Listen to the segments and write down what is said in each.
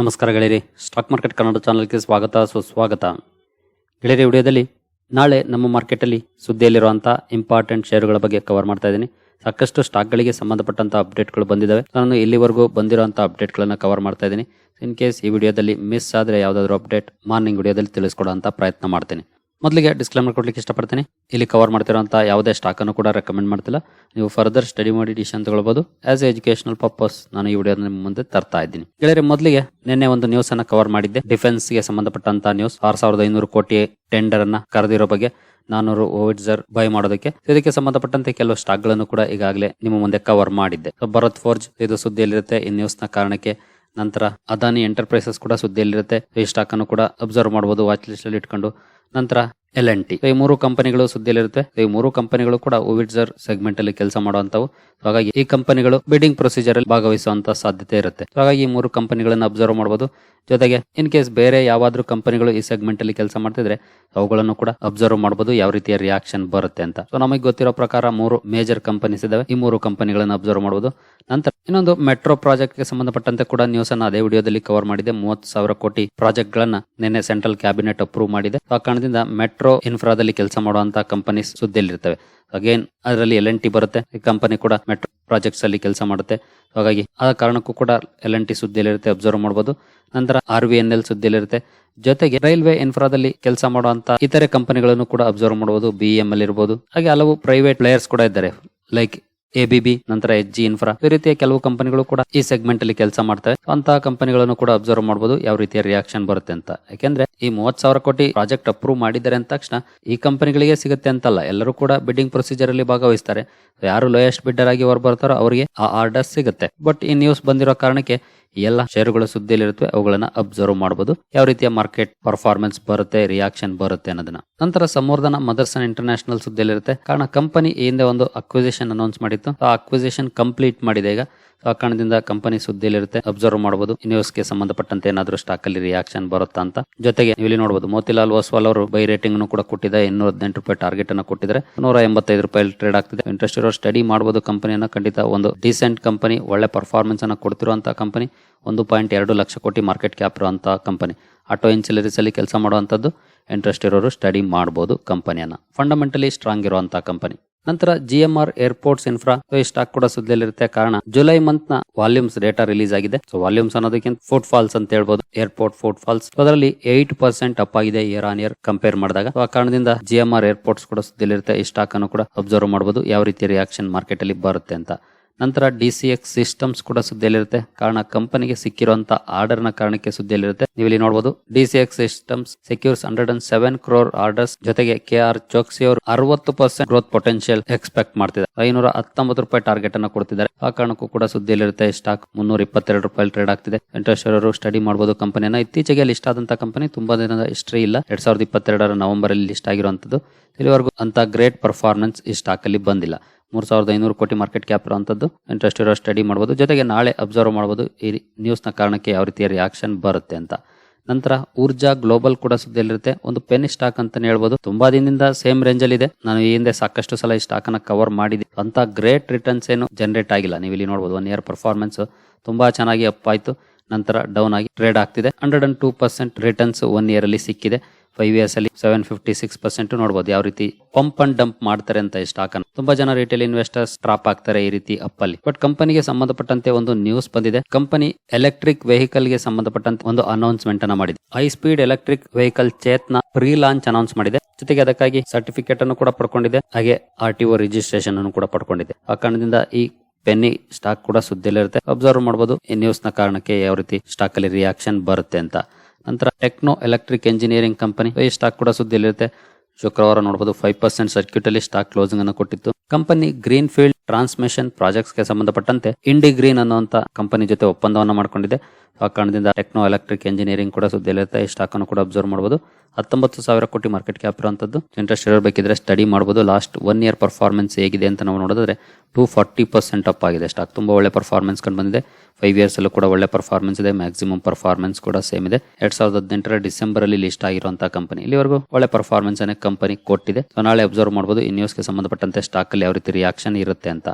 ನಮಸ್ಕಾರ ಗೆಳೆಯರಿ. Stock market Kannada ಚಾನಲ್ಗೆ ಸ್ವಾಗತ, ಸುಸ್ವಾಗತ. ಗೆಳೆಯರಿ, ವಿಡಿಯೋದಲ್ಲಿ ನಾಳೆ ನಮ್ಮ ಮಾರ್ಕೆಟಲ್ಲಿ ಸುದ್ದಿಯಲ್ಲಿರುವಂಥ ಇಂಪಾರ್ಟೆಂಟ್ ಶೇರುಗಳ ಬಗ್ಗೆ ಕವರ್ ಮಾಡ್ತಾ ಇದ್ದೀನಿ. ಸಾಕಷ್ಟು ಸ್ಟಾಕ್ಗಳಿಗೆ ಸಂಬಂಧಪಟ್ಟಂಥ ಅಪ್ಡೇಟ್ಗಳು ಬಂದಿದ್ದಾವೆ ನಾನು ಇಲ್ಲಿವರೆಗೂ ಬಂದಿರುವಂಥ ಅಪ್ಡೇಟ್ಗಳನ್ನು ಕವರ್ ಮಾಡ್ತಾ ಇದ್ದೀನಿ. ಇನ್ ಕೇಸ್ ಈ ವಿಡಿಯೋದಲ್ಲಿ ಮಿಸ್ ಆದರೆ ಯಾವುದಾದ್ರೂ ಅಪ್ಡೇಟ್ ಮಾರ್ನಿಂಗ್ ವಿಡಿಯೋದಲ್ಲಿ ತಿಳಿಸ್ಕೊಡೋಂಥ ಪ್ರಯತ್ನ ಮಾಡ್ತೀನಿ. ಮೊದಲಿಗೆ ಡಿಸ್ಕ್ಲೇಮರ್ ಕೊಡ್ಲಿಕ್ಕೆ ಇಷ್ಟಪಡ್ತೀನಿ. ಇಲ್ಲಿ ಕವರ್ ಮಾಡ್ತಿರೋಂಥ ಯಾವುದೇ ಸ್ಟಾಕನ್ನು ಕೂಡ ರೆಕಮೆಂಡ್ ಮಾಡ್ತಿಲ್ಲ. ನೀವು ಫರ್ದರ್ ಸ್ಟಡಿ ಮಾಡಿ ಡಿಸಿಷನ್ ತಗೊಳ್ಬೋದು. ಆಸ್ ಎ ಎಜುಕೇಶನಲ್ ಪರ್ಪಸ್ ನಾನು ಈ ವಿಡಿಯೋ ನಿಮ್ಮ ಮುಂದೆ ತರ್ತಾ ಇದ್ದೀನಿ. ಗೆಳೆಯರೆ, ಮೊದಲಿಗೆ ನಿನ್ನೆ ಒಂದು ನ್ಯೂಸ್ ಅನ್ನ ಕವರ್ ಮಾಡಿದ್ದೆ. ಡಿಫೆನ್ಸ್ಗೆ ಸಂಬಂಧಪಟ್ಟಂತ ನ್ಯೂಸ್ ಆರ್ ಸಾವಿರದ ಐನೂರು ಕೋಟಿ ಟೆಂಡರ್ ಅನ್ನ ಕರೆದಿರೋ ಬಗ್ಗೆ ನಾನೂರು ಓವಿಡ್ಸರ್ ಬೈ ಮಾಡೋದಕ್ಕೆ. ಇದಕ್ಕೆ ಸಂಬಂಧಪಟ್ಟಂತೆ ಕೆಲವು ಸ್ಟಾಕ್ಗಳನ್ನು ಕೂಡ ಈಗಾಗಲೇ ನಿಮ್ಮ ಮುಂದೆ ಕವರ್ ಮಾಡಿದ್ದೆ. ಸೊ ಭರತ್ ಫೋರ್ಜ್ ಇದು ಸುದ್ದಿಯಲ್ಲಿರುತ್ತೆ. ಈ ನ್ಯೂಸ್ನ ಕಾರಣಕ್ಕೆ ನಂತರ ಅದಾನಿ ಎಂಟರ್ಪ್ರೈಸಸ್ ಕೂಡ ಸುದ್ದಿಯಲ್ಲಿರುತ್ತೆ. ಈ ಸ್ಟಾಕ್ ಅನ್ನು ಕೂಡ ಅಬ್ಸರ್ವ್ ಮಾಡಬಹುದು ವಾಚ್ ಲಿಸ್ಟ್ ಅಲ್ಲಿ ಇಟ್ಕೊಂಡು ನಂತರ ಎಲ್ ಎನ್ ಟಿ ಈ ಮೂರು ಕಂಪನಿಗಳು ಸುದ್ದಿಯಲ್ಲಿರುತ್ತೆ. ಈ ಮೂರು ಕಂಪನಿಗಳು ಕೂಡ ಓವಿಡ್ಸರ್ ಸೆಗ್ಮೆಂಟ್ ಅಲ್ಲಿ ಕೆಲಸ ಮಾಡುವಂತವು ಹಾಗಾಗಿ ಈ ಕಂಪನಿಗಳು ಬಿಡಿಂಗ್ ಪ್ರೊಸೀಜರ್ ಅಲ್ಲಿ ಭಾಗವಹಿಸುವಂತ ಸಾಧ್ಯತೆ ಇರುತ್ತೆ. ಹಾಗಾಗಿ ಈ ಮೂರು ಕಂಪನಿಗಳನ್ನ ಅಬ್ಸರ್ವ್ ಮಾಡಬಹುದು ಜೊತೆಗೆ ಇನ್ ಕೇಸ್ ಬೇರೆ ಯಾವಾದ್ರೂ ಕಂಪನಿಗಳು ಈ ಸೆಗ್ಮೆಂಟ್ ಅಲ್ಲಿ ಕೆಲಸ ಮಾಡ್ತಿದ್ರೆ, ಅವುಗಳನ್ನು ಕೂಡ ಅಬ್ಸರ್ವ್ ಮಾಡಬಹುದು ಯಾವ ರೀತಿಯ ರಿಯಾಕ್ಷನ್ ಬರುತ್ತೆ ಅಂತ. ಸೊ ನಮಗೆ ಗೊತ್ತಿರೋ ಪ್ರಕಾರ ಮೂರು ಮೇಜರ್ ಕಂಪನೀಸ್ ಇದಾವೆ. ಈ ಮೂರು ಕಂಪನಿಗಳನ್ನ ಅಬ್ಸರ್ವ್ ಮಾಡಬಹುದು ನಂತರ, ಇನ್ನೊಂದು ಮೆಟ್ರೋ ಪ್ರಾಜೆಕ್ಟ್ಗೆ ಸಂಬಂಧಪಟ್ಟಂತೆ ಕೂಡ ನ್ಯೂಸ್ ಅನ್ನ ಅದೇ ವಿಡಿಯೋದಲ್ಲಿ ಕವರ್ ಮಾಡಿದೆ. ಮೂವತ್ತು ಸಾವಿರ ಕೋಟಿ ಪ್ರಾಜೆಕ್ಟ್ ಗಳನ್ನ ನಿನ್ನೆ ಸೆಂಟ್ರಲ್ ಕ್ಯಾಬಿನೆಟ್ ಅಪ್ರೂವ್ ಮಾಡಿದೆ. ಆ ಕಾರಣದಿಂದ ಮೆಟ್ರೋ ಇನ್ಫ್ರಾದಲ್ಲಿ ಕೆಲಸ ಮಾಡುವಂತ ಕಂಪನೀಸ್ ಸುದ್ದಿಯಲ್ಲಿರ್ತವೆ. ಅಗೇನ್ ಅದರಲ್ಲಿ ಎಲ್ ಎನ್ ಟಿ ಬರುತ್ತೆ. ಈ ಕಂಪನಿ ಕೂಡ ಮೆಟ್ರೋ ಪ್ರಾಜೆಕ್ಟ್ಸ್ ಅಲ್ಲಿ ಕೆಲಸ ಮಾಡುತ್ತೆ. ಹಾಗಾಗಿ ಆ ಕಾರಣಕ್ಕೂ ಕೂಡ ಎಲ್ ಎನ್ ಟಿ ಸುದ್ದಿಯಲ್ಲಿರುತ್ತೆ ಅಬ್ಸರ್ವ್ ಮಾಡಬಹುದು ನಂತರ ಆರ್ ವಿ ಎನ್ ಎಲ್ ಸುದ್ದಿಯಲ್ಲಿರುತ್ತೆ. ಜೊತೆಗೆ ರೈಲ್ವೆ ಇನ್ಫ್ರಾದಲ್ಲಿ ಕೆಲಸ ಮಾಡುವಂತ ಇತರೆ ಕಂಪನಿಗಳನ್ನು ಕೂಡ ಅಬ್ಸರ್ವ್ ಮಾಡಬಹುದು ಬಿ ಎಂ ಎಲ್ ಇರಬಹುದು ಹಾಗೆ ಹಲವು ಪ್ರೈವೇಟ್ ಪ್ಲೇಯರ್ಸ್ ಕೂಡ ಇದ್ದಾರೆ. ಲೈಕ್ ಎ ಬಿ ಬಿ ನಂತರ ಎಚ್ ಜಿ ಇನ್ಫ್ರಾ. ಈ ರೀತಿಯ ಕೆಲವು ಕಂಪನಿಗಳು ಕೂಡ ಈ ಸೆಗ್ಮೆಂಟ್ ಅಲ್ಲಿ ಕೆಲಸ ಮಾಡ್ತವೆ. ಅಂತ ಕಂಪನಿಗಳನ್ನು ಕೂಡ ಅಬ್ಸರ್ವ್ ಮಾಡಬಹುದು ಯಾವ ರೀತಿಯ ರಿಯಾಕ್ಷನ್ ಬರುತ್ತೆ ಅಂತ. ಯಾಕೆಂದ್ರೆ ಈ ಮೂವತ್ ಸಾವಿರ ಕೋಟಿ ಪ್ರಾಜೆಕ್ಟ್ ಅಪ್ರೂವ್ ಮಾಡಿದ್ದಾರೆ ಅಂದ ತಕ್ಷಣ ಈ ಕಂಪನಿಗಳಿಗೆ ಸಿಗುತ್ತೆ ಅಂತಲ್ಲ. ಎಲ್ಲರೂ ಕೂಡ ಬಿಡ್ಡಿಂಗ್ ಪ್ರೊಸೀಜರ್ ಅಲ್ಲಿ ಭಾಗವಹಿಸ್ತಾರೆ. ಯಾರು ಲೋಯೆಸ್ಟ್ ಬಿಡ್ಡರ್ ಆಗಿ ಹೊರ ಬರ್ತಾರೋ ಅವರಿಗೆ ಆ ಆರ್ಡರ್ ಸಿಗುತ್ತೆ. ಬಟ್ ಈ ನ್ಯೂಸ್ ಬಂದಿರೋ ಕಾರಣಕ್ಕೆ ಎಲ್ಲ ಸುದ್ದಿಯಲ್ಲಿ ಸುದ್ದಿಯಲ್ಲಿರುತ್ತವೆ, ಅವುಗಳನ್ನ ಅಬ್ಸರ್ವ್ ಮಾಡಬಹುದು ಯಾವ ರೀತಿಯ ಮಾರ್ಕೆಟ್ ಪರ್ಫಾರ್ಮೆನ್ಸ್ ಬರುತ್ತೆ ರಿಯಾಕ್ಷನ್ ಬರುತ್ತೆ ಅನ್ನೋದನ್ನ. ನಂತರ ಸಂವರ್ಧನ ಮದರ್ಸನ್ ಇಂಟರ್ನ್ಯಾಷನಲ್ ಸುದ್ದಿಯಲ್ಲಿರುತ್ತೆ. ಕಾರಣ ಕಂಪನಿ ಹಿಂದೆ ಒಂದು ಅಕ್ವಿಸಿಷನ್ ಅನೌನ್ಸ್ ಮಾಡಿತ್ತು. ಆ ಅಕ್ವಿಸಿಷನ್ ಕಂಪ್ಲೀಟ್ ಮಾಡಿದೆ ಈಗ ಆ ಕಾರಣದಿಂದ ಕಂಪನಿ ಸುದ್ದಿಯಲ್ಲಿರುತ್ತೆ ಅಬ್ಸರ್ವ್ ಮಾಡಬಹುದು ನ್ಯೂಸ್ಗೆ ಸಂಬಂಧಪಟ್ಟಂತೆ ಏನಾದರೂ ಸ್ಟಾಕ್ ಅಲ್ಲಿ ರಿಯಾಕ್ಷನ್ ಬರುತ್ತಾ ಅಂತ. ಜೊತೆಗೆ ಇಲ್ಲಿ ನೋಡಬಹುದು ಮೋತಿಲಾಲ್ ಓಸ್ವಾಲ್ ಅವರು ಬೈ ರೇಟಿಂಗ್ ಕೂಡ ಕೊಟ್ಟಿದೆ ಇನ್ನೂರ ಹದಿನೆಂಟು ರೂಪಾಯಿ ಟಾರ್ಗೆಟ್ ಅನ್ನು ಕೊಟ್ಟಿದ್ರೆ ನೂರ ಎಂಬತ್ತೈದು ರೂಪಾಯಿ ಟ್ರೇಡ್ ಆಗ್ತಿದೆ. ಇಂಟ್ರೆಸ್ಟ್ ಇರೋ ಸ್ಟಡಿ ಮಾಡಬಹುದು ಕಂಪನಿಯನ್ನ ಖಂಡಿತ ಒಂದು ಡಿಸೆಂಟ್ ಕಂಪನಿ ಒಳ್ಳೆ ಪರ್ಫಾರ್ಮೆನ್ಸ್ ಅನ್ನು ಕೊಡ್ತಿರುವಂತಹ ಕಂಪನಿ ಒಂದು ಪಾಯಿಂಟ್ ಎರಡು ಲಕ್ಷ ಕೋಟಿ ಮಾರ್ಕೆಟ್ ಕ್ಯಾಪ್ ಇರುವಂತಹ ಕಂಪನಿ ಆಟೋ ಇನ್ಸಿಲರೀಸ್ ಅಲ್ಲಿ ಕೆಲಸ ಮಾಡುವಂತದ್ದು ಇಂಟ್ರೆಸ್ಟ್ ಇರೋರು ಸ್ಟಡಿ ಮಾಡಬಹುದು ಕಂಪನಿಯನ್ನ ಫಂಡಮೆಂಟಲಿ ಸ್ಟ್ರಾಂಗ್ ಇರುವಂತಹ ಕಂಪನಿ ನಂತರ G M R airports infra ಈ ಸ್ಟಾಕ್ ಕೂಡ ಸುದ್ದಿಯಲ್ಲಿರುತ್ತೆ. ಕಾರಣ ಜುಲೈ ಮಂತ್ನ ವಾಲ್ಯೂಮ್ಸ್ ಡೇಟಾ ರಿಲೀಸ್ ಆಗಿದೆ ಸೊ ವಾಲ್ಯೂಮ್ಸ್ ಅನ್ನೋದಕ್ಕಿಂತ ಫುಟ್ ಫಾಲ್ಸ್ ಅಂತ ಹೇಳ್ಬೋದು. Airport foot falls. ಅದರಲ್ಲಿ ಏಟ್ ಪರ್ಸೆಂಟ್ ಅಪ್ ಆಗಿದೆ ಇಯರ್ ಆನ್ ಇಯರ್ ಕಂಪೇರ್ ಮಾಡಿದಾಗ. ಆ ಕಾರಣದಿಂದ ಜಿ ಎಂ ಆರ್ ಏರ್ಪೋರ್ಟ್ಸ್ ಕೂಡ ಸುದ್ದಿಯಲ್ಲಿರುತ್ತೆ. ಈ ಸ್ಟಾಕ್ ಅನ್ನು ಕೂಡ ಅಬ್ಸರ್ವ್ ಮಾಡಬಹುದು ಯಾವ ರೀತಿ ರಿಯಾಕ್ಷನ್ ಮಾರ್ಕೆಟ್ ಅಲ್ಲಿ ಬರುತ್ತೆ ಅಂತ. ನಂತರ ಡಿ ಸಿ ಎಕ್ಸ್ ಸಿಸ್ಟಮ್ಸ್ ಕೂಡ ಸುದ್ದಿಯಲ್ಲಿರುತ್ತೆ. ಕಾರಣ ಕಂಪನಿಗೆ ಸಿಕ್ಕಿರುವಂತ ಆರ್ಡರ್ನ ಕಾರಣಕ್ಕೆ ಸುದ್ದಿಯಲ್ಲಿರುತ್ತೆ. ನೀವು ಇಲ್ಲಿ ನೋಡಬಹುದು D C X systems secures hundred and seven crore orders ಜೊತೆಗೆ ಕೆ ಆರ್ ಚೋಕ್ಸಿ ಅವರು ಅರವತ್ತು ಪರ್ಸೆಂಟ್ ಗ್ರೋತ್ ಪೊಟೆನ್ಶಿಯಲ್ ಎಕ್ಸ್ಪೆಕ್ಟ್ ಮಾಡ್ತಿದ್ದಾರೆ. ಐನೂರ ಹತ್ತೊಂಬತ್ತು ರೂಪಾಯಿ ಟಾರ್ಗೆಟ್ ಅನ್ನು ಕೊಡ್ತಿದ್ದಾರೆ. ಆ ಕಾರಣಕ್ಕೂ ಕೂಡ ಸುದ್ದಿಯಲ್ಲಿರುತ್ತೆ ಸ್ಟಾಕ್ ಮುನ್ನೂರ ಇಪ್ಪತ್ತೆರಡು ರೂಪಾಯಿ ಟ್ರೇಡ್ ಆಗ್ತಿದೆ. ಇಂಟ್ರೆಸ್ಟ್ ಅವರು ಸ್ಟಡಿ ಮಾಡಬಹುದು ಕಂಪನಿಯನ್ನ. ಇತ್ತೀಚೆಗೆ ಲಿಸ್ಟ್ ಆದಂತ ಕಂಪನಿ ತುಂಬಾ ದಿನದ ಹಿಸ್ಟ್ರಿ ಇಲ್ಲ. ಎರಡ್ ಸಾವಿರದ ಇಪ್ಪತ್ತೆರಡರ ನವೆಂಬರ್ ಅಲ್ಲಿ ಲಿಸ್ಟ್ ಆಗಿರುವಂತದ್ದು. ಇಲ್ಲಿವರೆಗೂ ಅಂತ ಗ್ರೇಟ್ ಪರ್ಫಾರ್ಮೆನ್ಸ್ ಈ ಸ್ಟಾಕ್ ಅಲ್ಲಿ ಬಂದಿಲ್ಲ. ಮೂರ್ ಸಾವಿರದ ಐನೂರು ಕೋಟಿ ಮಾರ್ಕೆಟ್ ಕ್ಯಾಪ್ ಇರುವಂತದ್ದು. ಇಂಟ್ರೆಸ್ಟ್ ಇರೋ ಸ್ಟಡಿ ಮಾಡಬಹುದು ಜೊತೆಗೆ ನಾಳೆ ಅಬ್ಸರ್ವ್ ಮಾಡಬಹುದು ಈ ನ್ಯೂಸ್ನ ಕಾರಣಕ್ಕೆ ಯಾವ ರೀತಿಯ ರಿಯಾಕ್ಷನ್ ಬರುತ್ತೆ ಅಂತ. ನಂತರ ಊರ್ಜಾ ಗ್ಲೋಬಲ್ ಕೂಡ ಸುದ್ದಿಯಲ್ಲಿರುತ್ತೆ. ಒಂದು ಪೆನ್ ಸ್ಟಾಕ್ ಅಂತ ಹೇಳ್ಬೋದು. ತುಂಬಾ ದಿನದಿಂದ ಸೇಮ್ ರೇಂಜ್ ಅಲ್ಲಿ ಇದೆ. ನಾನು ಈ ಹಿಂದೆ ಸಾಕಷ್ಟು ಸಲ ಈ ಸ್ಟಾಕ್ ಅನ್ನ ಕವರ್ ಮಾಡಿದೆ ಅಂತ ಗ್ರೇಟ್ ರಿಟರ್ನ್ಸ್ ಏನು ಜನರೇಟ್ ಆಗಿಲ್ಲ. ನೀವು ಇಲ್ಲಿ ನೋಡಬಹುದು ಒನ್ ಇಯರ್ ಪರ್ಫಾರ್ಮೆನ್ಸ್ ತುಂಬಾ ಚೆನ್ನಾಗಿ ಅಪ್ ಆಯ್ತು. ನಂತರ ಡೌನ್ ಆಗಿ ಟ್ರೇಡ್ ಆಗ್ತಿದೆ. Hundred and two percent returns one year ಅಲ್ಲಿ ಸಿಕ್ಕಿದೆ. ಫೈವ್ ಇಯರ್ಸ್ ಅಲ್ಲಿ ಸೆವೆನ್ ಫಿಫ್ಟಿ ಸಿಕ್ಸ್ ಪರ್ಸೆಂಟ್ ನೋಡಬಹುದು ಯಾವ ರೀತಿ ಪಂಪ್ ಅಂಡ್ ಡಂಪ್ ಮಾಡ್ತಾರೆ ಅಂತ ಈ ಸ್ಟಾಕ್ ಅನ್ನು. ತುಂಬಾ ಜನ ರಿಟೇಲ್ ಇನ್ವೆಸ್ಟರ್ಸ್ ಟ್ರಾಪ್ ಆಗ್ತಾರೆ ಈ ರೀತಿ ಅಪ್ ಅಲ್ಲಿ. ಬಟ್ ಕಂಪನಿಗೆ ಸಂಬಂಧಪಟ್ಟಂತೆ ಒಂದು ನ್ಯೂಸ್ ಬಂದಿದೆ. ಕಂಪನಿ ಎಲೆಕ್ಟ್ರಿಕ್ ವೆಹಿಕಲ್ಗೆ ಸಂಬಂಧಪಟ್ಟಂತೆ ಒಂದು ಅನೌನ್ಸ್ಮೆಂಟ್ ಅನ್ನ ಮಾಡಿದೆ. High speed electric vehicle ಚೇತ್ನ pre launch announce ಮಾಡಿದೆ. ಜೊತೆಗೆ ಅದಕ್ಕಾಗಿ ಸರ್ಟಿಫಿಕೇಟ್ ಅನ್ನು ಕೂಡ ಪಡ್ಕೊಂಡಿದೆ. ಹಾಗೆ ಆರ್ ಟಿ ಒ ರಿಜಿಸ್ಟ್ರೇಷನ್ ಅನ್ನು ಕೂಡ ಪಡ್ಕೊಂಡಿದೆ. ಆ ಕಾರಣದಿಂದ ಈ ಪೆನ್ನಿ ಸ್ಟಾಕ್ ಕೂಡ ಸುದ್ದಿಯಲ್ಲಿರುತ್ತೆ. ಅಬ್ಸರ್ವ್ ಮಾಡಬಹುದು ಈ ನ್ಯೂಸ್ನ ಕಾರಣಕ್ಕೆ ಯಾವ ರೀತಿ ಸ್ಟಾಕ್ ಅಲ್ಲಿ ರಿಯಾಕ್ಷನ್ ಬರುತ್ತೆ ಅಂತ. ನಂತರ ಟೆಕ್ನೋ ಎಲೆಕ್ಟ್ರಿಕ್ ಇಂಜಿನಿಯರಿಂಗ್ ಕಂಪನಿ ಈ ಸ್ಟಾಕ್ ಕೂಡ ಸುದ್ದಿಯಲ್ಲಿರುತ್ತೆ. ಶುಕ್ರವಾರ ನೋಡಬಹುದು ಫೈವ್ ಪರ್ಸೆಂಟ್ ಸರ್ಕ್ಯೂಟ್ ಅಲ್ಲಿ ಸ್ಟಾಕ್ ಕ್ಲೋಸಿಂಗ್ ಅನ್ನು ಕೊಟ್ಟಿತ್ತು. ಕಂಪನಿ ಗ್ರೀನ್ ಫೀಲ್ಡ್ ಟ್ರಾನ್ಸ್ಮಿಷನ್ ಪ್ರಾಜೆಕ್ಟ್ಸ್ಗೆ ಸಂಬಂಧಪಟ್ಟಂತೆ ಇಂಡಿ ಗ್ರೀನ್ ಅನ್ನುವಂತ ಕಂಪನಿ ಜೊತೆ ಒಪ್ಪಂದವನ್ನು ಮಾಡಿಕೊಂಡಿದೆ. ಆ ಕಾರಣದಿಂದ ಟೆಕ್ನೋ ಎಲೆಕ್ಟ್ರಿಕ್ ಇಂಜಿನಿಯರಿಂಗ್ ಕೂಡ ಸುದ್ದಿಯಲ್ಲಿರುತ್ತೆ ಈ ಸ್ಟಾಕ್ ಅನ್ನು ಕೂಡ ಅಬ್ಸರ್ವ್ ಮಾಡಬಹುದು ಹತ್ತೊಂಬತ್ತು ಸಾವಿರ ಕೋಟಿ ಮಾರ್ಕೆಟ್ ಕ್ಯಾಪ್ ಇರುವಂತದ್ದು. ಇಂಟ್ರೆಸ್ಟ್ ಇರಬೇಕಿದ್ರೆ ಸ್ಟಡಿ ಮಾಡಬಹುದು ಲಾಸ್ಟ್ ಒನ್ ಇಯರ್ ಪರ್ಫಾರ್ಮೆನ್ಸ್ ಹೇಗಿದೆ ಅಂತ ನಾವು ನೋಡಿದ್ರೆ ಟೂ ಫಾರ್ಟಿ ಪರ್ಸೆಂಟ್ ಅಪ್ ಆಗಿದೆ ಸ್ಟಾಕ್ ತುಂಬಾ ಒಳ್ಳೆ ಪರ್ಫಾರ್ಮೆನ್ಸ್ ಕಂಡು ಬಂದಿದೆ. ಫೈವ್ ಇಯರ್ಸ್ ಅಲ್ಲೂ ಕೂಡ ಒಳ್ಳೆ ಪರ್ಫಾರ್ಮೆನ್ಸ್ ಇದೆ ಮ್ಯಾಕ್ಸಿಮಮ್ ಪರ್ಫಾರ್ಮೆನ್ಸ್ ಕೂಡ ಸೇಮ್ ಇದೆ. ಎರಡ್ ಸಾವಿರದ ಹದಿನೆಂಟರ ಡಿಸೆಂಬರ್ ಅಲ್ಲಿ ಲಿಸ್ಟ್ ಆಗಿರುವಂತಹ ಕಂಪನಿ ಇಲ್ಲಿವರೆಗೂ ಒಳ್ಳೆ ಪರ್ಫಾರ್ಮೆನ್ಸ್ ಅನ್ನ ಕಂಪನಿ ಕೊಟ್ಟಿದೆ. ನಾಳೆ ಅಬ್ಸರ್ವ್ ಮಾಡಬಹುದು ಈ ನ್ಯೂಸ್ಗೆ ಸಂಬಂಧಪಟ್ಟಂತೆ ಸ್ಟಾಕ್ ಅಲ್ಲಿ ಯಾವ ರೀತಿ ರಿಯಾಕ್ಷನ್ ಇರುತ್ತೆ ಅಂತ.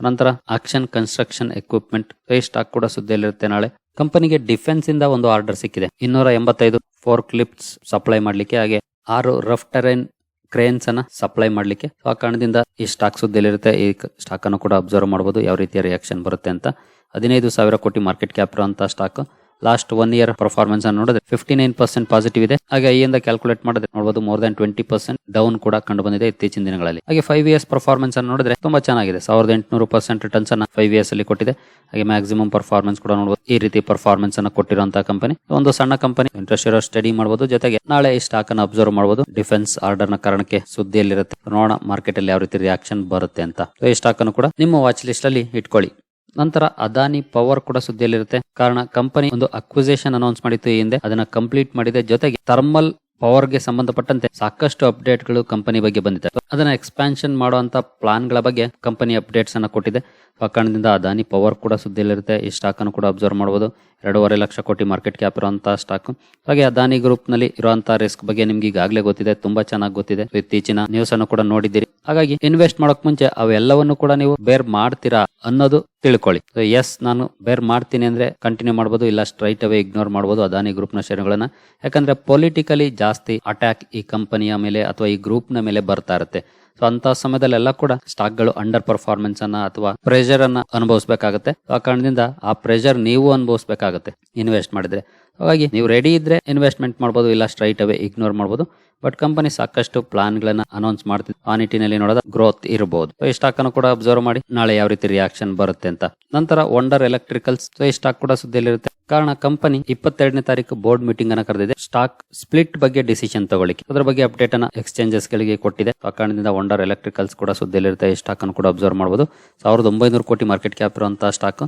ನಂತರ ಆಕ್ಷನ್ ಕನ್ಸ್ಟ್ರಕ್ಷನ್ ಎಕ್ವಿಪ್ಮೆಂಟ್ ಈ ಸ್ಟಾಕ್ ಕೂಡ ಸುದ್ದಿಯಲ್ಲಿರುತ್ತೆ ನಾಳೆ. ಕಂಪನಿಗೆ ಡಿಫೆನ್ಸ್ ಇಂದ ಒಂದು ಆರ್ಡರ್ ಸಿಕ್ಕಿದೆ. ಇನ್ನೂರ ಎಂಬತ್ತೈದು ಫೋರ್ ಕ್ಲಿಪ್ಸ್ ಸಪ್ಲೈ ಮಾಡ್ಲಿಕ್ಕೆ, ಹಾಗೆ ಆರು ರಫ್ ಟೆರೈನ್ ಕ್ರೇನ್ಸ್ ಅನ್ನ ಸಪ್ಲೈ ಮಾಡ್ಲಿಕ್ಕೆ. ಆ ಕಾರಣದಿಂದ ಈ ಸ್ಟಾಕ್ ಸುದ್ದಿಯಲ್ಲಿರುತ್ತೆ ಈ ಸ್ಟಾಕ್ ಅನ್ನು ಕೂಡ ಅಬ್ಸರ್ವ್ ಮಾಡಬಹುದು ಯಾವ ರೀತಿಯ ರಿಯಾಕ್ಷನ್ ಬರುತ್ತೆ ಅಂತ. ಹದಿನೈದು ಸಾವಿರ ಕೋಟಿ ಮಾರ್ಕೆಟ್ ಕ್ಯಾಪ್ ಇರುವಂತಹ stock last one year performance ಅನ್ನು ನೋಡಿದ್ರೆ ಫಿಫ್ಟಿ ನೈನ್ ಪರ್ಸೆಂಟ್ ಪಾಸಿಟಿವ್ ಇದೆ. ಹಾಗೆ ಐಯಿಂದ ಕ್ಯಾಲ್ಕುಲೇಟ್ ಮಾಡಿದ್ರೆ ನೋಡಬಹುದು more than twenty percent down ಕೂಡ ಕಂಡು ಬಂದಿದೆ ಇತ್ತೀಚಿನ ದಿನಗಳಲ್ಲಿ. ಹಾಗೆ ಫೈವ್ ಇಯರ್ಸ್ ಪರ್ಫಾರ್ಮೆನ್ಸ್ ಅನ್ನು ನೋಡಿದ್ರೆ ತುಂಬಾ ಚೆನ್ನಾಗಿದೆ. ಸಾವಿರದ ಎಂಟುನೂರು ಪರ್ಸೆಂಟ್ ರಿಟರ್ನ್ಸ್ ಅನ್ನ ಫೈವ್ ಇಯರ್ಸ್ ಅಲ್ಲಿ ಕೊಟ್ಟಿದೆ. ಹಾಗೆ ಮ್ಯಾಕ್ಸಿಮಮ್ ಪರ್ಫಾರ್ಮೆನ್ಸ್ ಕೂಡ ನೋಡಬಹುದು ಈ ರೀತಿ ಪರ್ಫಾರ್ಮೆನ್ಸ್ ಅನ್ನ ಕೊಟ್ಟಿರುವಂತಹ ಕಂಪನಿ ಒಂದು ಸಣ್ಣ ಕಂಪನಿ ಇಂಟ್ರೆಸ್ಟ್ ಇರೋ ಸ್ಟಡಿ ಮಾಡಬಹುದು ಜೊತೆಗೆ ನಾಳೆ ಈ ಸ್ಟಾಕ್ ಅನ್ನು ಅಬ್ಸರ್ವ್ ಮಾಡಬಹುದು ಡಿಫೆನ್ಸ್ ಆರ್ಡರ್ನ ಕಾರಣಕ್ಕೆ ಸುದ್ದಿಯಲ್ಲಿರುತ್ತೆ. ನೋಡೋಣ ಮಾರ್ಕೆಟ್ ಅಲ್ಲಿ ಯಾವ ರೀತಿ ರಿಯಾಕ್ಷನ್ ಬರುತ್ತೆ ಅಂತ. ಈ ಸ್ಟಾಕ್ ಅನ್ನು ಕೂಡ ನಿಮ್ಮ ವಾಚ್ ಲಿಸ್ಟ್ ಅಲ್ಲಿ ಇಟ್ಕೊಳ್ಳಿ. ನಂತರ ಅದಾನಿ ಪವರ್ ಕೂಡ ಸುದ್ದಿಯಲ್ಲಿರುತ್ತೆ. ಕಾರಣ ಕಂಪನಿ ಒಂದು ಅಕ್ವಿಸೇಷನ್ ಅನೌನ್ಸ್ ಮಾಡಿತ್ತು ಈ ಹಿಂದೆ. ಅದನ್ನ ಕಂಪ್ಲೀಟ್ ಮಾಡಿದೆ. ಜೊತೆಗೆ ಥರ್ಮಲ್ ಪವರ್ಗೆ ಸಂಬಂಧಪಟ್ಟಂತೆ ಸಾಕಷ್ಟು ಅಪ್ಡೇಟ್ಗಳು ಕಂಪನಿ ಬಗ್ಗೆ ಬಂದಿದೆ. ಅದನ್ನ ಎಕ್ಸ್ಪಾನ್ಷನ್ ಮಾಡುವಂತ ಪ್ಲಾನ್ಗಳ ಬಗ್ಗೆ ಕಂಪನಿ ಅಪ್ಡೇಟ್ಸ್ ಅನ್ನ ಕೊಟ್ಟಿದೆ. ಆ ಕಾರಣದಿಂದ ಅದಾನಿ ಪವರ್ ಕೂಡ ಸುದ್ದಿಯಲ್ಲಿರುತ್ತೆ. ಈ ಸ್ಟಾಕ್ ಅನ್ನು ಕೂಡ ಅಬ್ಸರ್ವ್ ಮಾಡಬಹುದು ಎರಡೂವರೆ ಲಕ್ಷ ಕೋಟಿ ಮಾರ್ಕೆಟ್ ಕ್ಯಾಪ್ ಇರುವಂತಹ ಸ್ಟಾಕ್ ಹಾಗೆ ಅದಾನಿ ಗ್ರೂಪ್ನಲ್ಲಿ ಇರುವಂತಹ ರಿಸ್ಕ್ ಬಗ್ಗೆ ನಿಮ್ಗೆ ಈಗಾಗಲೇ ಗೊತ್ತಿದೆ, ತುಂಬಾ ಚೆನ್ನಾಗಿ ಗೊತ್ತಿದೆ. ಇತ್ತೀಚಿನ ನ್ಯೂಸ್ ಅನ್ನು ಕೂಡ ನೋಡಿದ್ದೀರಿ. ಹಾಗಾಗಿ ಇನ್ವೆಸ್ಟ್ ಮಾಡೋಕ್ ಮುಂಚೆ ಅವೆಲ್ಲವನ್ನು ಕೂಡ ನೀವು ಬೇರ್ ಮಾಡ್ತೀರಾ ಅನ್ನೋದು ತಿಳ್ಕೊಳ್ಳಿ. ಎಸ್ ನಾನು ಬೇರ್ ಮಾಡ್ತೀನಿ ಅಂದ್ರೆ ಕಂಟಿನ್ಯೂ ಮಾಡಬಹುದು ಇಲ್ಲ ಸ್ಟ್ರೈಟ್ ಅವೇ ಇಗ್ನೋರ್ ಮಾಡಬಹುದು ಅದಾನಿ ಗ್ರೂಪ್ನ ಶೇರ್ಗಳನ್ನ ಯಾಕಂದ್ರೆ ಪೊಲಿಟಿಕಲಿ ಜಾಸ್ತಿ ಅಟ್ಯಾಕ್ ಈ ಕಂಪನಿಯ ಮೇಲೆ ಅಥವಾ ಈ ಗ್ರೂಪ್ನ ಮೇಲೆ ಬರ್ತಾ ಇರುತ್ತೆ. ಸೊ ಅಂತ ಸಮಯದಲ್ಲೆಲ್ಲ ಕೂಡ ಸ್ಟಾಕ್ಗಳು ಅಂಡರ್ ಪರ್ಫಾರ್ಮೆನ್ಸ್ ಅನ್ನ ಅಥವಾ ಪ್ರೆಷರ್ ಅನ್ನ ಅನುಭವಿಸಬೇಕಾಗುತ್ತೆ. ಆ ಕಾರಣದಿಂದ ಆ ಪ್ರೆಷರ್ ನೀವು ಅನುಭವಿಸಬೇಕಾಗುತ್ತೆ. ಇನ್ವೆಸ್ಟ್ ಮಾಡಿದ್ರೆ. ಹಾಗಾಗಿ ನೀವು ರೆಡಿ ಇದ್ರೆ ಇನ್ವೆಸ್ಟ್ಮೆಂಟ್ ಮಾಡಬಹುದು ಇಲ್ಲ ಸ್ಟ್ರೈಟ್ ಅವೇ ಇಗ್ನೋರ್ ಮಾಡಬಹುದು ಬಟ್ ಕಂಪನಿ ಸಾಕಷ್ಟು ಪ್ಲಾನ್ ಗಳನ್ನ ಅನೌನ್ಸ್ ಮಾಡ್ತಿದ್ದು ಆ ನಿಟ್ಟಿನಲ್ಲಿ ನೋಡೋದ ಗ್ರೋತ್ ಇರಬಹುದು ಈ ಸ್ಟಾಕ್ ಅನ್ನು ಕೂಡ ಅಬ್ಸರ್ವ್ ಮಾಡಿ, ನಾಳೆ ಯಾವ ರೀತಿ ರಿಯಾಕ್ಷನ್ ಬರುತ್ತೆ ಅಂತ. ನಂತರ ವಂಡರ್ ಎಲೆಕ್ಟ್ರಿಕಲ್ಸ್ ಈ ಸ್ಟಾಕ್ ಕೂಡ ಸುದ್ದಿಯಲ್ಲಿರುತ್ತೆ. ಕಾರಣ ಕಂಪನಿ ಇಪ್ಪತ್ತೆರಡನೇ ತಾರೀಕು ಬೋರ್ಡ್ ಮೀಟಿಂಗ್ ಅನ್ನ ಕರೆದಿದೆ. ಸ್ಟಾಕ್ ಸ್ಪ್ಲಿಟ್ ಬಗ್ಗೆ ಡಿಸಿಷನ್ ತಗೊಳ್ಳಿ ಅದರ ಬಗ್ಗೆ ಅಪ್ಡೇಟ್ ಅನ್ನ ಎಕ್ಸ್ಚೇಂಜಸ್ ಗಳಿಗೆ ಕೊಟ್ಟಿದೆ. ಆ ಕಾರಣದಿಂದ ವಂಡರ್ ಎಲೆಕ್ಟ್ರಿಕಲ್ಸ್ ಕೂಡ ಸುದ್ದಿಯಲ್ಲಿರುತ್ತೆ. ಈ ಸ್ಟಾಕ್ ಅನ್ನು ಕೂಡ ಅಬ್ಸರ್ವ್ ಮಾಡಬಹುದು ಸಾವಿರದ ಒಂಬೈನೂರು ಕೋಟಿ ಮಾರ್ಕೆಟ್ ಕ್ಯಾಪ್ ಇರುವಂತಹ stock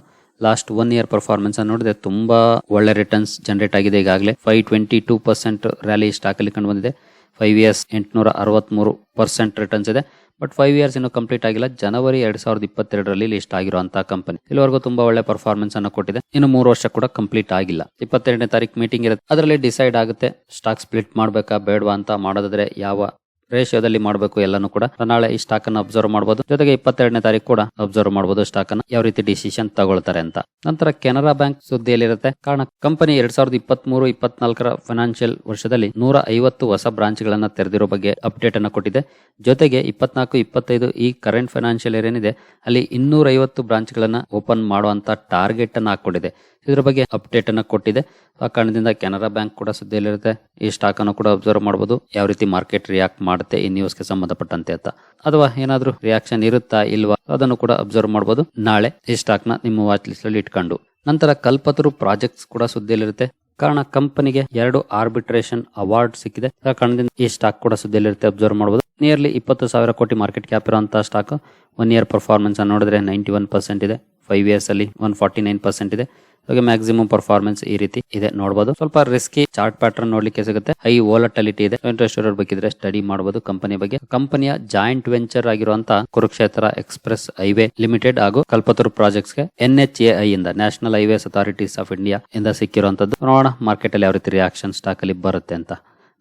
last one year performance ಅನ್ನು ನೋಡಿದ್ರೆ ತುಂಬಾ ಒಳ್ಳೆ ರಿಟರ್ನ್ಸ್ ಜನರೇಟ್ ಆಗಿದೆ. ಈಗಾಗಲೇ five twenty two percent rally stock ಅಲ್ಲಿ ಕಂಡು ಬಂದಿದೆ. ಫೈವ್ ಇಯರ್ಸ್ ಎಂಟುನೂರ ಅರವತ್ಮೂರು ಪರ್ಸೆಂಟ್ ರಿಟರ್ನ್ಸ್ ಇದೆ. ಬಟ್ ಫೈವ್ ಇಯರ್ಸ್ ಇನ್ನೂ ಕಂಪ್ಲೀಟ್ ಆಗಿಲ್ಲ. ಜನವರಿ ಎರಡ್ ಸಾವಿರದ ಇಪ್ಪತ್ತೆರಡರಲ್ಲಿ ಲಿಸ್ಟ್ ಆಗಿರುವಂತಹ ಕಂಪನಿ ಇಲ್ಲಿವರೆಗೂ ತುಂಬಾ ಒಳ್ಳೆ ಪರ್ಫಾರ್ಮೆನ್ಸ್ ಅನ್ನು ಕೊಟ್ಟಿದೆ. ಇನ್ನು ಮೂರು ವರ್ಷ ಕೂಡ ಕಂಪ್ಲೀಟ್ ಆಗಿಲ್ಲ. ಇಪ್ಪತ್ತೆರಡನೇ ತಾರೀಕು ಮೀಟಿಂಗ್ ಇರುತ್ತೆ. ಅದರಲ್ಲಿ ಡಿಸೈಡ್ ಆಗುತ್ತೆ. ಸ್ಟಾಕ್ ಸ್ಪ್ಲಿಟ್ ಮಾಡಬೇಕಾ ಬೇಡವಾ ಅಂತ ಮಾಡೋದಾದ್ರೆ ಯಾವ ರೇಷಿಯೋದಲ್ಲಿ ಮಾಡಬೇಕು ಎಲ್ಲಾನು ಕೂಡ. ನಾಳೆ ಈ ಸ್ಟಾಕ್ ಅನ್ನು ಅಬ್ಸರ್ವ್ ಮಾಡಬಹುದು ಜೊತೆಗೆ ಇಪ್ಪತ್ತೆರಡನೇ ತಾರೀಕು ಕೂಡ ಅಬ್ಸರ್ವ್ ಮಾಡಬಹುದು ಸ್ಟಾಕ್ ಅನ್ನು. ಯಾವ ರೀತಿ ಡಿಸಿಷನ್ ತಗೊಳ್ತಾರೆ ಅಂತ. ನಂತರ ಕೆನರಾ ಬ್ಯಾಂಕ್ ಸುದ್ದಿಯಲ್ಲಿರುತ್ತೆ. ಕಾರಣ, ಕಂಪನಿ ಎರಡ್ ಸಾವಿರದ ಇಪ್ಪತ್ತ್ ಮೂರು ಇಪ್ಪತ್ನಾಲ್ಕರ ಫೈನಾನ್ಷಿಯಲ್ ವರ್ಷದಲ್ಲಿ ನೂರ ಐವತ್ತು ಹೊಸ ಬ್ರಾಂಚ್ ಗಳನ್ನ ತೆರೆದಿರೋ ಬಗ್ಗೆ ಅಪ್ಡೇಟ್ ಅನ್ನು ಕೊಟ್ಟಿದೆ. ಜೊತೆಗೆ ಇಪ್ಪತ್ನಾಲ್ಕು, ಇಪ್ಪತ್ತೈದು ಈ ಕರೆಂಟ್ ಫೈನಾನ್ಷಿಯಲ್ ಇಯರ್ ಏನಿದೆ, ಅಲ್ಲಿ ಇನ್ನೂರ ಐವತ್ತು ಬ್ರಾಂಚ್ ಗಳನ್ನ ಓಪನ್ ಮಾಡುವಂತ ಟಾರ್ಗೆಟ್ ಅನ್ನ ಹಾಕೊಂಡಿದೆ ಇದರ ಬಗ್ಗೆ ಅಪ್ಡೇಟ್ ಅನ್ನ ಕೊಟ್ಟಿದೆ. ಆ ಕಾರಣದಿಂದ ಕೆನರಾ ಬ್ಯಾಂಕ್ ಕೂಡ ಸುದ್ದಿಯಲ್ಲಿರುತ್ತೆ. ಈ ಸ್ಟಾಕ್ ಅನ್ನು ಕೂಡ ಅಬ್ಸರ್ವ್ ಮಾಡಬಹುದು ಯಾವ ರೀತಿ ಮಾರ್ಕೆಟ್ ರಿಯಾಕ್ಟ್ ಮಾಡುತ್ತೆ, ಈ ನ್ಯೂಸ್ಗೆ ಸಂಬಂಧಪಟ್ಟಂತೆ ಅಂತ. ಅಥವಾ ಏನಾದ್ರೂ ರಿಯಾಕ್ಷನ್ ಇರುತ್ತಾ ಇಲ್ವಾ ಅದನ್ನು ಕೂಡ ಅಬ್ಸರ್ವ್ ಮಾಡಬಹುದು ನಾಳೆ ಈ ಸ್ಟಾಕ್ನ ನಿಮ್ಮ ವಾಚ್ ಲಿಸ್ಟ್ ಅಲ್ಲಿ ಇಟ್ಕೊಂಡು. ನಂತರ ಕಲ್ಪತರು ಪ್ರಾಜೆಕ್ಟ್ಸ್ ಕೂಡ ಸುದ್ದಿಯಲ್ಲಿರುತ್ತೆ. ಕಾರಣ ಕಂಪನಿಗೆ ಎರಡು ಆರ್ಬಿಟ್ರೇಷನ್ ಅವಾರ್ಡ್ ಸಿಕ್ಕಿದೆ. ಆ ಕಾರಣದಿಂದ ಈ ಸ್ಟಾಕ್ ಕೂಡ ಸುದ್ದಿಯಲ್ಲಿರುತ್ತೆ. ಅಬ್ಸರ್ವ್ ಮಾಡಬಹುದು ನಿಯರ್ಲಿ ಇಪ್ಪತ್ತು ಸಾವಿರ ಕೋಟಿ ಮಾರ್ಕೆಟ್ ಕ್ಯಾಪ್ ಇರುವಂತಹ ಸ್ಟಾಕ್ ಒನ್ ಇಯರ್ ಪರ್ಫಾರ್ಮೆನ್ಸ್ ನೋಡಿದ್ರೆ ನೈಂಟಿ ಒನ್ ಪರ್ಸೆಂಟ್ ಇದೆ. ಫೈವ್ ಇಯರ್ಸ್ ಅಲ್ಲಿ ಒನ್ ಫಾರ್ಟಿ ನೈನ್ ಪರ್ಸೆಂಟ್ ಇದೆ. ಹಾಗೆ ಮ್ಯಾಕ್ಸಿಮಮ್ ಪರ್ಫಾರ್ಮೆನ್ಸ್ ಈ ರೀತಿ ಇದೆ ನೋಡಬಹುದು ಸ್ವಲ್ಪ ರಿಸ್ಕಿ ಚಾರ್ಟ್ ಪ್ಯಾಟರ್ನ್ ನೋಡ್ಲಿಕ್ಕೆ ಸಿಗುತ್ತೆ. ಹೈ ವೋಲಟಲಿಟಿ ಇದೆ. ಇಂಟ್ರೆಸ್ಟ್ ಬೇಕಿದ್ರೆ ಸ್ಟಡಿ ಮಾಡಬಹುದು ಕಂಪನಿ ಬಗ್ಗೆ. ಕಂಪನಿಯ ಜಾಯಿಂಟ್ ವೆಂಚರ್ ಆಗಿರುವಂತಹ ಕುರುಕ್ಷೇತ್ರ ಎಕ್ಸ್ಪ್ರೆಸ್ ಹೈವೇ ಲಿಮಿಟೆಡ್ ಹಾಗೂ ಕಲ್ಪತರು ಪ್ರಾಜೆಕ್ಟ್ಸ್ಗೆ ಎನ್ ಎಚ್ ಎ ಐ ಇಂದ national highways authorities of India ಇಂದ ಸಿಕ್ಕಿರುವಂತದ್ದು. ನೋಡೋಣ ಮಾರ್ಕೆಟ್ ಅಲ್ಲಿ ಯಾವ ರೀತಿ ರಿಯಾಕ್ಷನ್ ಸ್ಟಾಕ್ ಅಲ್ಲಿ ಬರುತ್ತೆ ಅಂತ.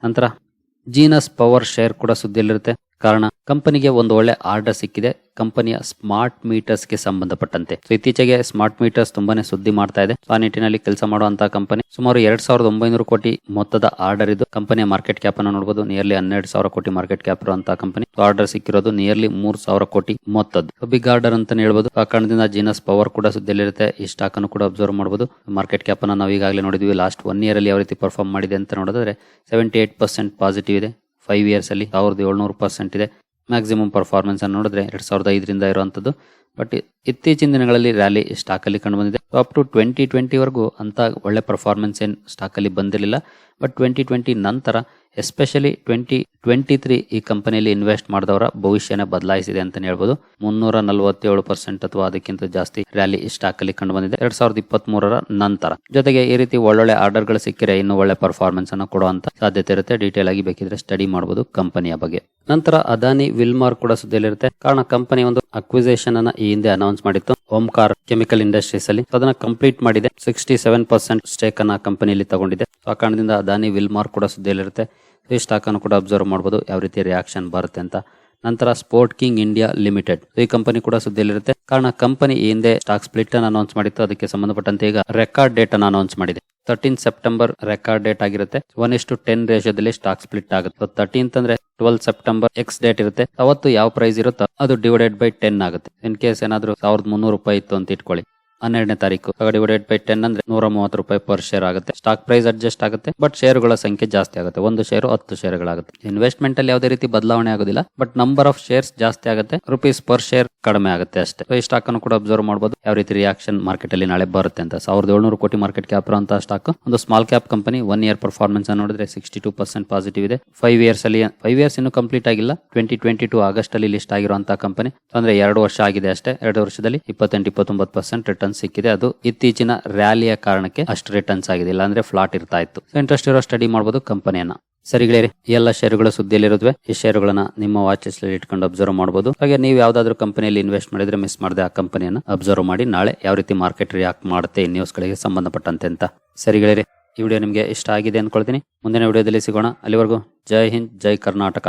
ನಂತರ ಜೀನಸ್ ಪವರ್ ಶೇರ್ ಕೂಡ ಸುದ್ದಿಯಲ್ಲಿರುತ್ತೆ. ಕಾರಣ ಕಂಪನಿಗೆ ಒಂದು ಒಳ್ಳೆ ಆರ್ಡರ್ ಸಿಕ್ಕಿದೆ. ಕಂಪನಿಯ ಸ್ಮಾರ್ಟ್ ಮೀಟರ್ಸ್ಗೆ ಸಂಬಂಧಪಟ್ಟಂತೆ. ಸೊ ಇತ್ತೀಚೆಗೆ ಸ್ಮಾರ್ಟ್ ಮೀಟರ್ಸ್ ತುಂಬಾನೇ ಸುದ್ದಿ ಮಾಡ್ತಾ ಇದೆ. ಆ ನಿಟ್ಟಿನಲ್ಲಿ ಕೆಲಸ ಮಾಡುವಂತಹ ಕಂಪನಿ ಸುಮಾರು ಎರಡ್ ಸಾವಿರದ ಒಂಬೈನೂರು ಕೋಟಿ ಮೊತ್ತದ ಆರ್ಡರ್ ಇದು ಕಂಪನಿಯ ಮಾರ್ಕೆಟ್ ಕ್ಯಾಪ್ ಅನ್ನು ನೋಡಬಹುದು ನಿಯರ್ಲಿ ಹನ್ನೆರಡು ಸಾವಿರ ಕೋಟಿ ಮಾರ್ಕೆಟ್ ಕ್ಯಾಪ್ ಇರುವಂತಹ ಕಂಪನಿ. ಆರ್ಡರ್ ಸಿಕ್ಕಿರೋದು ನಿಯರ್ಲಿ ಮೂರ್ ಸಾವಿರ ಕೋಟಿ ಮೊತ್ತದ್ದು. ಬಿಗ್ ಆರ್ಡರ್ ಅಂತಾನೆ ಹೇಳ್ಬಹುದು ಆ ಕಾರಣದಿಂದ ಜೀನಸ್ ಪವರ್ ಕೂಡ ಸುದ್ದಿಯಲ್ಲಿರುತ್ತೆ. ಈ ಸ್ಟಾಕ್ ಅನ್ನು ಕೂಡ ಅಬ್ಸರ್ವ್ ಮಾಡಬಹುದು ಮಾರ್ಕೆಟ್ ಕ್ಯಾಪ್ ಅನ್ನು ನಾವು ಈಗಾಗಲೇ ನೋಡಿದ್ವಿ. ಲಾಸ್ಟ್ ಒನ್ ಇಯರ್ ಅಲ್ಲಿ ಯಾವ ರೀತಿ ಪರ್ಫಾರ್ಮ್ ಮಾಡಿದೆ ಅಂತ ನೋಡಿದ್ರೆ ಸೆವೆಂಟಿ ಏಟ್ ಪರ್ಸೆಂಟ್ ಪಾಸಿಟಿವ್ ಇದೆ. ಫೈವ್ ಇಯರ್ಸ್ ಅಲ್ಲಿ ಸಾವಿರದ ಏಳ್ನೂರು ಪರ್ಸೆಂಟ್ ಇದೆ. ಮ್ಯಾಕ್ಸಿಮಮ್ ಪರ್ಫಾರ್ಮೆನ್ಸ್ ಅನ್ನು ನೋಡಿದ್ರೆ ಎರಡು ಸಾವಿರದ ಐದರಿಂದ ಇರುವಂತದ್ದು ಬಟ್ ಇತ್ತೀಚಿನ ದಿನಗಳಲ್ಲಿ ರ್ಯಾಲಿ ಸ್ಟಾಕ್ ಅಲ್ಲಿ ಕಂಡು ಬಂದಿದೆ ಅಪ್ ಟು ಟ್ವೆಂಟಿ ಟ್ವೆಂಟಿ ವರೆಗೂ ಅಂತ ಒಳ್ಳೆ ಪರ್ಫಾರ್ಮೆನ್ಸ್ ಏನ್ ಸ್ಟಾಕ್ ಅಲ್ಲಿ ಬಂದಿರಲಿಲ್ಲ. ಬಟ್ ಟ್ವೆಂಟಿ ಟ್ವೆಂಟಿ ನಂತರ ಎಸ್ಪೆಷಲಿ ಟ್ವೆಂಟಿ ಟ್ವೆಂಟಿ ತ್ರೀ ಈ ಕಂಪನಿಯಲ್ಲಿ ಇನ್ವೆಸ್ಟ್ ಮಾಡಿದವರ ಭವಿಷ್ಯನ ಬದಲಾಯಿಸಿದೆ ಅಂತ ಹೇಳ್ಬೋದು. ಮುನ್ನೂರ ನಲವತ್ತೇಳು ಪರ್ಸೆಂಟ್ ಅಥವಾ ಅದಕ್ಕಿಂತ ಜಾಸ್ತಿ ರ್ಯಾಲಿ ಸ್ಟಾಕ್ ಅಲ್ಲಿ ಕಂಡು ಬಂದಿದೆ ಎರಡ್ ಸಾವಿರದ ಇಪ್ಪತ್ತ್ ಮೂರರ ನಂತರ. ಜೊತೆಗೆ ಈ ರೀತಿ ಒಳ್ಳೊಳ್ಳೆ ಆರ್ಡರ್ಗಳು ಸಿಕ್ಕಿರೆ ಇನ್ನು ಒಳ್ಳೆ ಪರ್ಫಾರ್ಮೆನ್ಸ್ ಅನ್ನು ಕೊಡುವಂತ ಸಾಧ್ಯತೆ ಇರುತ್ತೆ. ಡೀಟೇಲ್ ಆಗಿ ಬೇಕಿದ್ರೆ ಸ್ಟಡಿ ಮಾಡಬಹುದು ಕಂಪನಿಯ ಬಗ್ಗೆ. ನಂತರ ಅದಾನಿ ವಿಲ್ಮಾರ್ ಕೂಡ ಸುದ್ದಿಯಲ್ಲಿರುತ್ತೆ. ಕಾರಣ ಕಂಪನಿ ಒಂದು ಅಕ್ವಿಸೇಷನ್ ಅನ್ನ ಈ ಹಿಂದೆ ಅನೌನ್ಸ್ ಮಾಡಿತ್ತು. ಓಂಕಾರ್ ಕೆಮಿಕಲ್ ಇಂಡಸ್ಟ್ರೀಸ್ ಅಲ್ಲಿ ಅದನ್ನ ಕಂಪ್ಲೀಟ್ ಮಾಡಿದೆ. ಸಿಕ್ಸ್ಟಿ ಸೆವೆನ್ ಪರ್ಸೆಂಟ್ ಸ್ಟೇಕ್ ಅನ್ನ ಕಂಪನಿಯಲ್ಲಿ ತಗೊಂಡಿದೆ. ಆ ಕಾರಣದಿಂದ ಅದಾನಿ ವಿಲ್ಮಾರ್ ಕೂಡ ಸುದ್ದಿಯಲ್ಲಿರುತ್ತೆ. ಈ ಸ್ಟಾಕ್ ಅನ್ನು ಕೂಡ ಅಬ್ಸರ್ವ್ ಮಾಡಬಹುದು ಯಾವ ರೀತಿ ರಿಯಾಕ್ಷನ್ ಬರುತ್ತೆ ಅಂತ. ನಂತರ ಸ್ಪೋರ್ಟ್ ಕಿಂಗ್ ಇಂಡಿಯಾ ಲಿಮಿಟೆಡ್ ಈ ಕಂಪನಿ ಕೂಡ ಸುದ್ದಿಯಲ್ಲಿರುತ್ತೆ. ಕಾರಣ ಕಂಪನಿ ಈ ಹಿಂದೆ ಸ್ಟಾಕ್ ಸ್ಪ್ಲಿಟ್ ಅನ್ನು ಅನೌನ್ಸ್ ಮಾಡಿತ್ತು. ಅದಕ್ಕೆ ಸಂಬಂಧಪಟ್ಟಂತೆ ಈಗ ರೆಕಾರ್ಡ್ ಡೇಟ್ ಅನ್ನು ಅನೌನ್ಸ್ ಮಾಡಿದೆ. ತರ್ಟೀನ್ ಸೆಪ್ಟೆಂಬರ್ ರೆಕಾರ್ಡ್ ಡೇಟ್ ಆಗಿರುತ್ತೆ. ಒನ್ ಇಷ್ಟು ಟೆನ್ ರೇಷಿಯೋದಲ್ಲಿ ಸ್ಟಾಕ್ ಸ್ಪ್ಲಿಟ್ ಆಗುತ್ತೆ. ತರ್ಟೀನ್ತ್ ಅಂದ್ರೆ ಟ್ವೆಲ್ ಸೆಪ್ಟೆಂಬರ್ ಎಕ್ಸ್ ಡೇಟ್ ಇರುತ್ತೆ. ಅವತ್ತು ಯಾವ ಪ್ರೈಸ್ ಇರುತ್ತೋ ಅದು ಡಿವೈಡೆಡ್ ಬೈ ಟೆನ್ ಆಗುತ್ತೆ. ಇನ್ ಕೇಸ್ ಏನಾದ್ರು ಸಾವಿರದ ಮುನ್ನೂರು ರೂಪಾಯಿ ಇತ್ತು ಅಂತ ಇಟ್ಕೊಳ್ಳಿ. ಹನ್ನೆರಡನೇ ತಾರೀಕು. ಡಿವೈಡೆಡ್ ಬೈ ಟೆನ್ ಅಂದ್ರೆ ನೂರ ಮೂವತ್ತು ರೂಪಾಯಿ ಪರ್ ಶೇರ್ ಆಗುತ್ತೆ. ಸ್ಟಾಕ್ ಪ್ರೈಸ್ ಅಡ್ಜಸ್ಟ್ ಆಗುತ್ತೆ ಬಟ್ ಶೇರುಗಳ ಸಂಖ್ಯೆ ಜಾಸ್ತಿ ಆಗುತ್ತೆ. ಒಂದು ಶೇರು ಹತ್ತು ಶೇರುಗಳಾಗುತ್ತೆ ಇನ್ವೆಸ್ಟ್ಮೆಂಟ್ ಅಲ್ಲಿ ಯಾವುದೇ ರೀತಿ ಬದಲಾವಣೆ ಆಗೋದಿಲ್ಲ ಬಟ್ ನಂಬರ್ ಆಫ್ ಶೇರ್ಸ್ ಜಾಸ್ತಿ ಆಗುತ್ತೆ. ರುಪೀಸ್ ಪರ್ ಶೇರ್ ಕಡಿಮೆ ಆಗುತ್ತೆ ಅಷ್ಟೇ. ಈ ಸ್ಟಾಕ್ ಅನ್ನು ಕೂಡ ಅಬ್ಸರ್ವ್ ಮಾಡಬಹುದು ಯಾವ ರೀತಿ ರಿಯಾಕ್ಷನ್ ಮಾರ್ಕೆಟ್ ಅಲ್ಲಿ ನಾಳೆ ಬರುತ್ತೆ ಅಂತ. ಸಾವಿರದ ಏಳ್ನೂರು ಕೋಟಿ ಮಾರ್ಕೆಟ್ ಕ್ಯಾಪ್ ಅಂತ ಸ್ಟಾಕ್ ಒಂದು small cap company one year performance ನೋಡಿದ್ರೆ ಸಿಕ್ಸ್ಟಿ ಟೂ ಪರ್ಸೆಂಟ್ ಪಾಸಿಟಿವ್ ಇದೆ. ಫೈವ್ ಇಯರ್ಸ್ ಅಲ್ಲಿ ಫೈವ್ ಇಯರ್ಸ್ ಇನ್ನು ಕಂಪ್ಲೀಟ್ ಆಗಿಲ್ಲ. ಟ್ವೆಂಟಿ ಟ್ವೆಂಟಿ ಟೂ ಆಗಸ್ಟ್ ಅಲ್ಲಿ ಲಿಸ್ಟ್ ಆಗಿರುವಂತಹ ಕಂಪನಿ ಅಂದ್ರೆ ಎರಡು ವರ್ಷ ಆಗಿದೆ ಅಷ್ಟೇ. ಎರಡು ವರ್ಷದಲ್ಲಿ ಇಪ್ಪತ್ತೆಂಟು, ಇಪ್ಪತ್ತೊಂಬತ್ತು ಪರ್ಸೆಂಟ್ ರಿಟರ್ನ್ ಸಿಕ್ಕಿದೆ. ಅದು ಇತ್ತೀಚಿನ ರ್ಯಾಲಿಯ ಕಾರಣಕ್ಕೆ ಅಷ್ಟು ರಿಟರ್ನ್ಸ್ ಆಗಿದೆ ಇಲ್ಲ ಅಂದ್ರೆ ಫ್ಲಾಟ್ ಇರ್ತಾ ಇತ್ತು ಇಂಟ್ರೆಸ್ಟ್ ಇರೋ ಸ್ಟಡಿ ಮಾಡಬಹುದು ಕಂಪನಿಯನ್ನ ಸರಿ ಗೆಳೆಯರಿ, ಈ ಎಲ್ಲ ಸುದ್ದಿಯಲ್ಲಿ ಸುದ್ದಿಯಲ್ಲಿರುತ್ತವೆ ಈ ಶೇರುಗಳನ್ನ ನಿಮ್ಮ ವಾಚಸ್ ಇಟ್ಕೊಂಡು ಅಬ್ಸರ್ವ್ ಮಾಡಬಹುದು ಹಾಗೆ ನೀವು ಯಾವ್ದಾದ್ರು ಕಂಪನಿಯಲ್ಲಿ ಇನ್ವೆಸ್ಟ್ ಮಾಡಿದ್ರೆ ಮಿಸ್ ಮಾಡದೆ ಆ ಕಂಪನಿಯನ್ನ ಅಬ್ಸರ್ವ್ ಮಾಡಿ. ನಾಳೆ ಯಾವ ರೀತಿ ಮಾರ್ಕೆಟ್ ರಿಯಾಕ್ಟ್ ಮಾಡುತ್ತೆ, ಈ ನ್ಯೂಸ್ ಗಳಿಗೆ ಸಂಬಂಧಪಟ್ಟಂತೆ ಅಂತ. ಸರಿ ಗೆಳೆಯರಿ, ಈ ವಿಡಿಯೋ ನಿಮಗೆ ಇಷ್ಟ ಆಗಿದೆ ಅನ್ಕೊಳ್ತೀನಿ. ಮುಂದಿನ ವಿಡಿಯೋದಲ್ಲಿ ಸಿಗೋಣ. ಅಲ್ಲಿವರೆಗೂ ಜೈ ಹಿಂದ್, ಜೈ ಕರ್ನಾಟಕ.